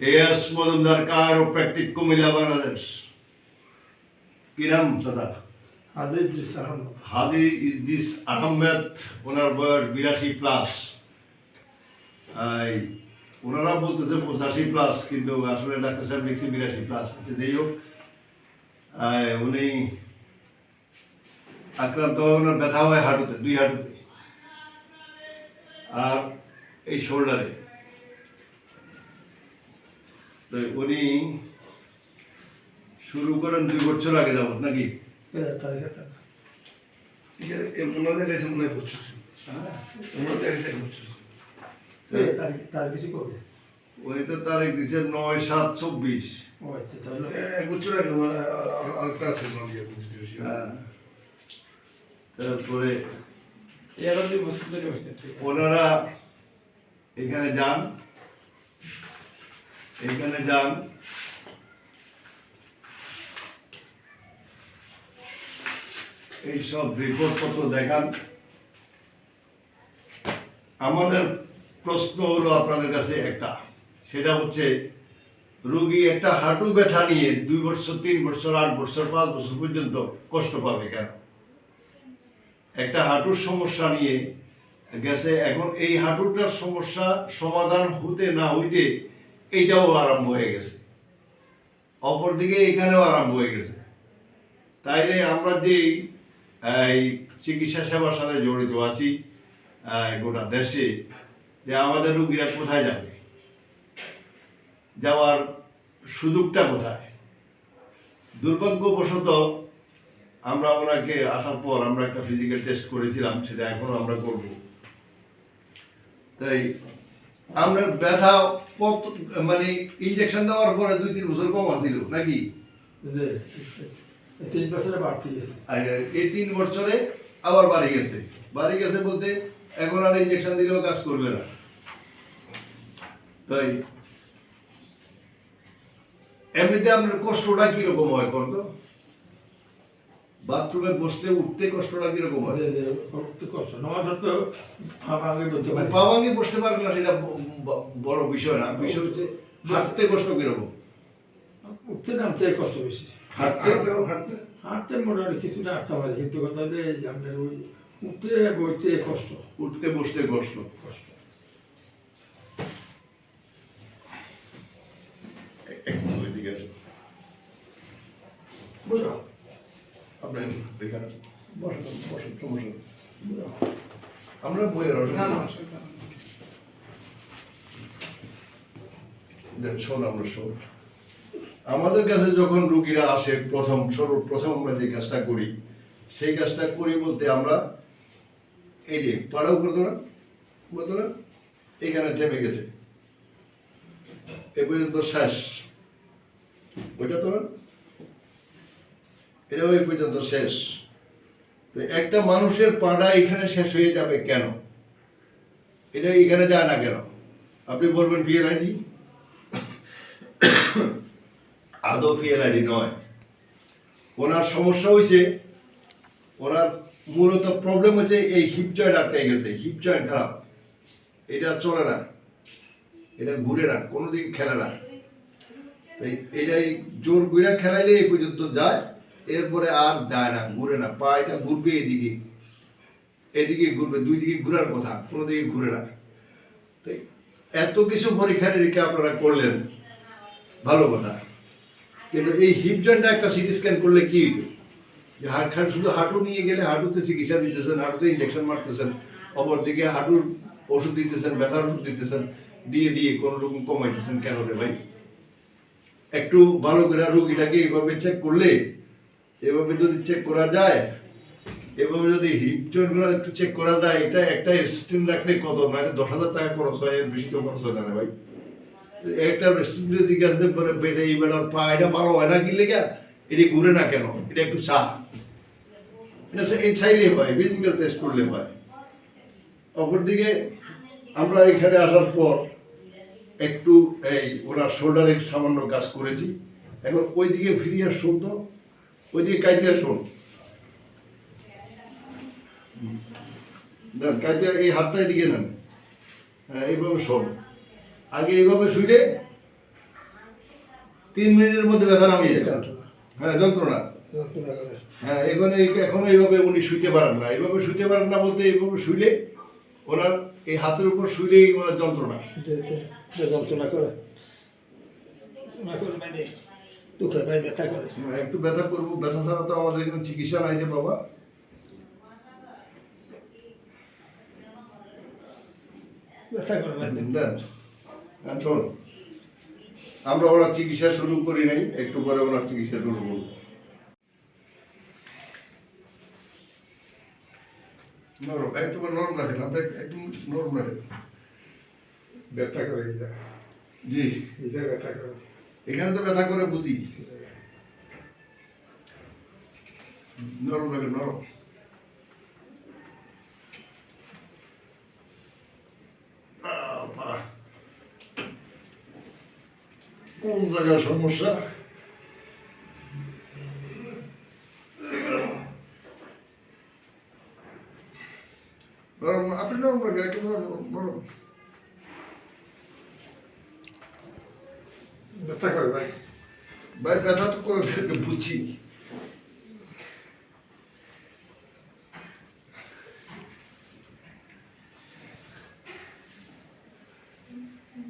S Majumdar chiropractic Comilla Bangladesh. কি নাম দাদা হাদি ইদ্রিস আহমদ। হাদি আহমেদ ওনার বয়স বিরাশি প্লাস ওনারা বলতেছে পঁচাশি প্লাস কিন্তু আসলে ডাক্তার সাহেব লিখছে বিরাশি প্লাস যাই হোক। উনি আক্রান্ত ওনার ব্যথা হয় হাঁটুতে দুই হাঁটুতে। আর এই শোল্ডারে তো উনি শুরু করেন দুই বছর আগে যাবত নাকি? এরা তারিখে তার এখানে এ ওনাদের কাছে মনে হয় বুঝছ ওনাদের কাছে বুঝছ তারিখ তার কিছু করবে? উনি তো তারিখ দিচ্ছে নয় সাত চব্বিশ। ও তাহলে এক বছর আগে আরেকটা আছে। তারপরে ওনারা এখানে যান। এখানে যান। এইসব রিপোর্টপত্র দেখান। আমাদের প্রশ্ন হলো আপনাদের কাছে একটা। সেটা হচ্ছে, রুগী একটা হাঁটু ব্যথা নিয়ে দুই বছর, তিন বছর, আট বছর, পাঁচ বছর পর্যন্ত কষ্ট পাবে কেন? একটা হাঁটুর সমস্যা নিয়ে গেছে, এখন এই হাঁটুটার সমস্যা সমাধান হতে না হইতে এইটাও আরম্ভ হয়ে গেছে। অপরদিকে এখানেও আরম্ভ হয়ে গেছে। তাইলে আমরা যে এই চিকিৎসা সেবার সাথে জড়িত আছি গোটা দেশে, যে আমাদের রুগীরা কোথায় যাবে? যাওয়ার সুযোগটা কোথায়? দুর্ভাগ্যবশত আমরা ওনাকে আসার পর আমরা একটা ফিজিক্যাল টেস্ট করেছিলাম, সেটা এখনও আমরা করব। তাই আমরা ব্যথা কত মানে ইনজেকশন দেওয়ার পরে দুই তিন বছর কম আসছিল নাকি? তিন বছরে বাড়তি এই তিন বছরে আবার বাড়ি গেছে। বাড়ি গেছে বলতে এখন আর ইনজেকশন দিলেও কাজ করবে না। তাই এমনিতে আপনার কষ্টটা কীরকম হয় কোন তো বাথরুমে বসলে উঠতে কষ্টটা কীরকম হয়? করতে কষ্ট। নামাজ তো আগে বলতে পারি। পা ভাঙে বসতে পারে না সেটা বড় বিষয় না। বিষয় হচ্ছে হাঁটতে কষ্ট কীরকম? উঠতে নামতে কষ্ট বেশি। হাঁটতে হাঁটতে হাঁটতে? মোটামুটি কিছুটা হাঁটতে পারে কিন্তু কথা এই আপনার ওই উঠতে বইতে কষ্ট। উঠতে বসতে কষ্ট। কষ্ট এ- একটু ওইদিকে আসুন। বুঝো আপনি এখানে বসেন বসেন সমস্যা আমরা বইয়ের শোন আমরা শোন। আমাদের কাছে যখন রুগীরা আসে প্রথম সর্বপ্রথম আমরা যে কাজটা করি সেই কাজটা করি বলতে আমরা এই যে পাড়া উপর ধরেন উপর ধরেন এখানে থেমে গেছে। এ পর্যন্ত শেষ। ওইটা ধরেন এটা ওই পর্যন্ত শেষ। তো একটা মানুষের পাড়া এখানে শেষ হয়ে যাবে কেন? এটা এখানে যায় না কেন? আপনি বলবেন পিএলআইডি আদৌ পিএলআইডি নয়। ওনার সমস্যা হয়েছে ওনার মূলত প্রবলেম হচ্ছে এই হিপ জয়েন্ট আটকে গেছে হিপ জয়েন্ট খারাপ। এটা চলে না। এটা ঘুরে না। কোনো দিন খেলে না। এটাই জোর গুইরা খেলাইলে এই পর্যন্ত যায়। এরপরে আর যায় না, ঘুরে না পা এটা ঘুরবে এদিকে। এদিকে ঘুরবে, দুই দিকে ঘুরার কথা, কোনো দিকে ঘুরে না। তাই এত কিছু পরীক্ষা নিরীক্ষা আপনারা করলেন, ভালো কথা। কিন্তু এই হিপ জয়েন্টটা একটা সিটি স্ক্যান করলে কি যে হাট খাট, শুধু হাঁটু নিয়ে গেলে হাঁটুতে চিকিৎসা দিতেছেন, হাঁটুতে ইঞ্জেকশন মারতেছেন, অপরদিকে হাঁটুর ওষুধ দিতেছেন, ব্যথার ওষুধ দিতেছেন, দিয়ে দিয়ে কোনো রকম কমাইতেছেন। কেন রে ভাই? একটু ভালো করে রোগীটাকে এইভাবে চেক করলে এভাবে যদি চেক করা যায়, এভাবে যদি হিপ একটু চেক করা যায়, এটা একটা স্টেন রাখলে কত? মানে দশ হাজার টাকা খরচ হয়, এর বেশি তো খরচ হয় না ভাই। একটা দিকে আসতে পারে বেটা এই বেটার পা, এটা ভালো হয় না কি লেগে এটি ঘুরে না কেন? এটা একটু চা। এটা এই চাইলে হয় ফিজিক্যাল টেস্ট করলে হয়। অপরদিকে আমরা এখানে আসার পর একটু এই ওনার শোল্ডারে সামান্য কাজ করেছি। এখন ওইদিকে ফিরিয়ে শোন তো। ওইদিকে কাইতে শোন দেন কাইতে এই হাতটা এদিকে নেন। হ্যাঁ এইভাবে শোন। আগে এইভাবে শুইলে তিন মিনিটের মধ্যে ব্যথা নামিয়ে হ্যাঁ যন্ত্রণা। হ্যাঁ এখন এখন এইভাবে উনি শুইতে পারেন না। এইভাবে শুইতে পারেন না বলতে এইভাবে শুইলে ওনার এই হাতের উপর শুইলেই ওনার যন্ত্রণা। যন্ত্রণা করে। পায় ব্যথা করে। একটু ব্যথা করব। ব্যথা ছাড়া তো আমাদের এখানে চিকিৎসা নাই যে বাবা। ব্যথা করে দেন শোন। আমরা ওনার চিকিৎসা শুরু করি নাই একটু পরে ওনার চিকিৎসা শুরু করব। নরম একটু নরম রাখেন আপনি এক- একটু নরম রাখেন। ব্যথা করে জি। জায়গায় ব্যথা করে। এখানে তো ব্যথা করে বুঝি। নরম রাখেন নরম। কোন জায়গার সমস্যা? নরম, আপনি নরম রাখেন একটু নরম। নরম ব্যথা করে ভাই ভাই ব্যথা তো করে থাকে বুঝছি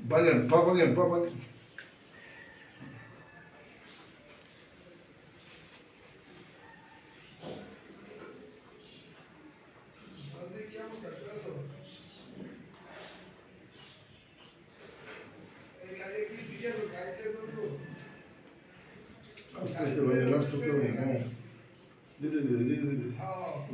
বাগেন পা বাগেন পা বাগেন আস্তে আস্তে বাগেন আস্তে আস্তে বাগেন হ্যাঁ ধীরে ধীরে ধীরে ধীরে ভাই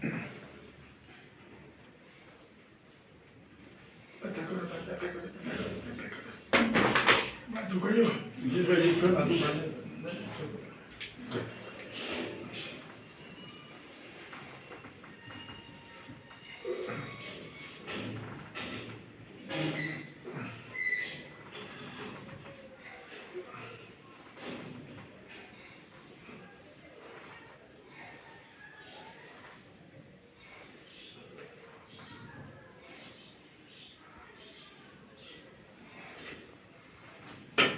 Thank you.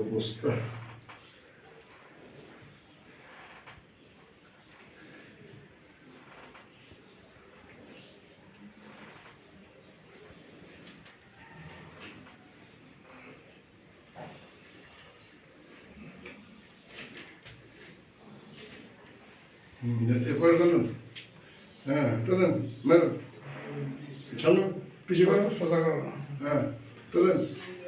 অবস্থা এরপরে গেলেন হ্যাঁ চলেন ম্যাডাম সামনে পিছিয়ে করেন সোজা করো হ্যাঁ এ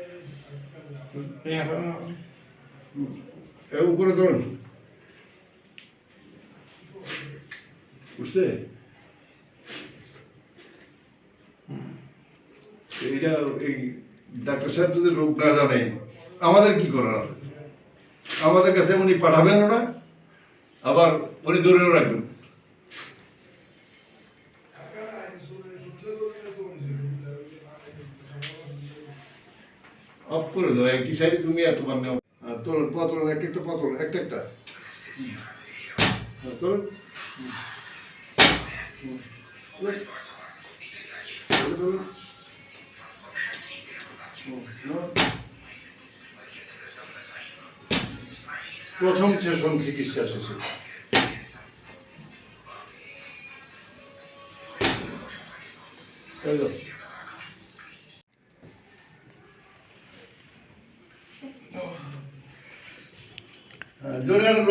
উপরে ধরুন বুঝছে এইটা এই ডাক্তার সাহেব যদি রোগ না জানে আমাদের কি করার আছে আমাদের কাছে উনি পাঠাবেন না আবার উনি ধরেও রাখবেন অফ করে দাও, একই সাইডে তুমি এতবার নেও। তোর পাতল একটা একটা একটা একটা। প্রথম সেশন চিকিৎসা শেষে। চলো হ্যাঁ, জোরে আর লম্বা লম্বা কাকে আনেন আস্তে আনেন রডকে আর ওইরকম ব্যথা আছে না আনতে একটু টনটনে একটু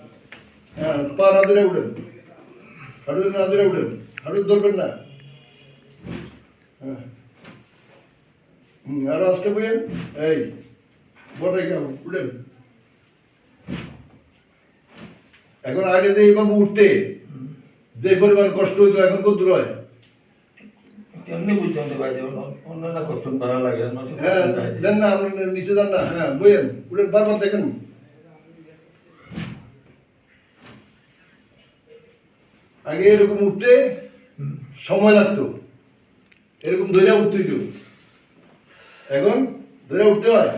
হ্যাঁ পা না ধরে উঠেন। হাঁটু না ধরে উঠেন। হাঁটু ধরবেন না হ্যাঁ। হুম আরও আসতে বইয়েন? এই বটে কেমন উঠেন। এখন আগে যে এইভাবে উঠতে যে পরিমাণ কষ্ট হইতো এখন কত দূর হয়? কেমনি বুঝতাম তো বাইরে অন্য না ভালো লাগে হ্যাঁ দেন না আপনি নিচে দেন না। হ্যাঁ বইয়েন উঠেন বারবার দেখেন। আগে এরকম উঠতে সময় লাগতো। এরকম ধরে উঠতে হইতো। এখন ধরে উঠতে হয়।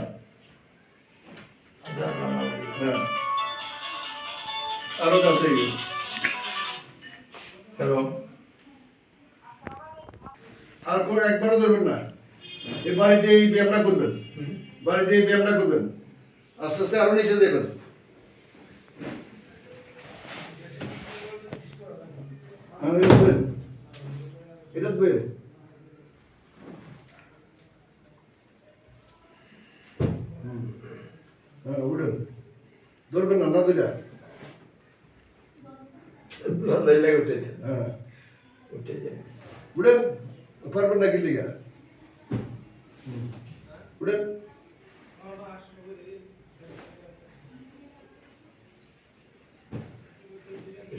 আরও কাছে হ্যালো। আর পরে একবারও ধরবেন না। এই বাড়িতে এই ব্যায়ামটা করবেন। বাড়িতে এই ব্যায়ামটা করবেন। আস্তে আস্তে আরও নিচে দেবেন হ্যাঁ, এটা বইয়েন। এটা বইয়েন। হুম। হ্যাঁ উঠেন ধরবেন না না দুটা লাগে উঠে দেন হ্যাঁ উঠে দেন উঠেন পারবেন না কি লিগা হুম। উঠেন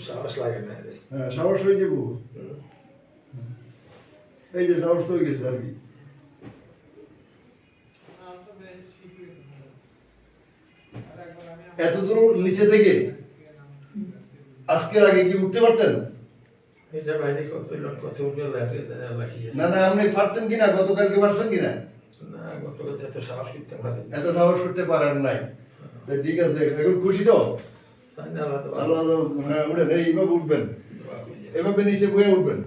সাহস লাগে না রে হ্যাঁ সাহস হয়ে যাব এই যে সাহস তো হয়ে গেছে আর কি এত দূর নিচে থেকে আজকের আগে কি উঠতে পারতেন এটা বাইরে কত লোক কত উঠে লাগে না না আপনি পারতেন কিনা গতকালকে পারছেন কিনা কথা এত সাহস করতে পারে এত সাহস করতে পারেন নাই ঠিক আছে এখন খুশি তো আল্লাহ হ্যাঁ উঠেন। এইভাবে উঠবেন। এভাবে নিচে বয়ে উঠবেন।